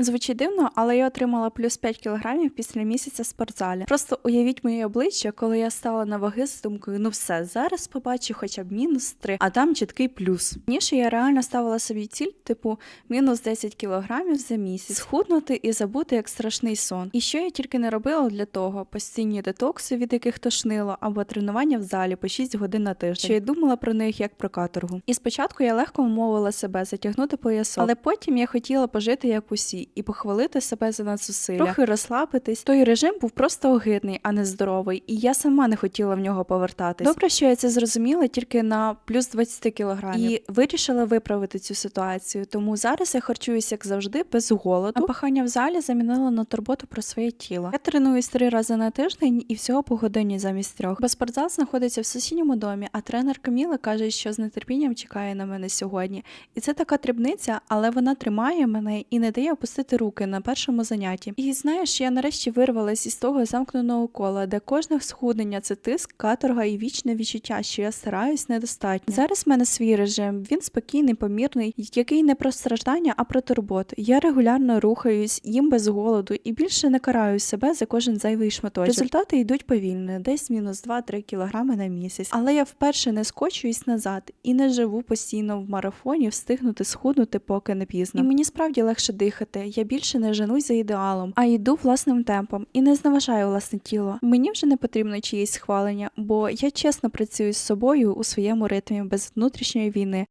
Звучить дивно, але я отримала плюс 5 кілограмів після місяця в спортзалі. Просто уявіть моє обличчя, коли я стала на ваги з думкою, ну все, зараз побачу хоча б мінус 3, а там чіткий плюс. Раніше я реально ставила собі ціль, типу мінус 10 кілограмів за місяць, схуднути і забути як страшний сон. І що я тільки не робила для того: постійні детокси, від яких тошнило, або тренування в залі по 6 годин на тиждень. Що я думала про них як про каторгу. І спочатку я легко вмовила себе затягнути поясок, але потім я хотіла пожити як усі і похвалити себе за надзусилля, трохи розслабитись. Той режим був просто огидний, а не здоровий, і я сама не хотіла в нього повертатись. Добре, що я це зрозуміла тільки на плюс 20 кілограмів і вирішила виправити цю ситуацію. Тому зараз я харчуюсь як завжди без голоду. А пахання в залі замінила на турботу про своє тіло. Я тренуюсь три рази на тиждень і всього по годині замість трьох. Бо спортзал знаходиться в сусідньому домі, а тренер Каміла каже, що з нетерпінням чекає на мене сьогодні. І це така дрібниця, але вона тримає мене і не дає опустити руки на першому занятті. І знаєш, я нарешті вирвалась із того замкненого кола, де кожне схуднення це тиск, каторга і вічне відчуття, що я стараюсь недостатньо. Зараз в мене свій режим. Він спокійний, помірний, який не про страждання, а про турботу. Я регулярно рухаюсь, їм без голоду і більше не караю себе за кожен зайвий шматочок. Результати йдуть повільно, десь мінус 2-3 кілограми на місяць. Але я вперше не скочуюсь назад і не живу постійно в марафоні, встигнути схуднути, поки не пізно. І мені справді легше дихати. Я більше не женусь за ідеалом, а йду власним темпом і не зневажаю власне тіло. Мені вже не потрібно чиєсь схвалення, бо я чесно працюю з собою у своєму ритмі без внутрішньої війни.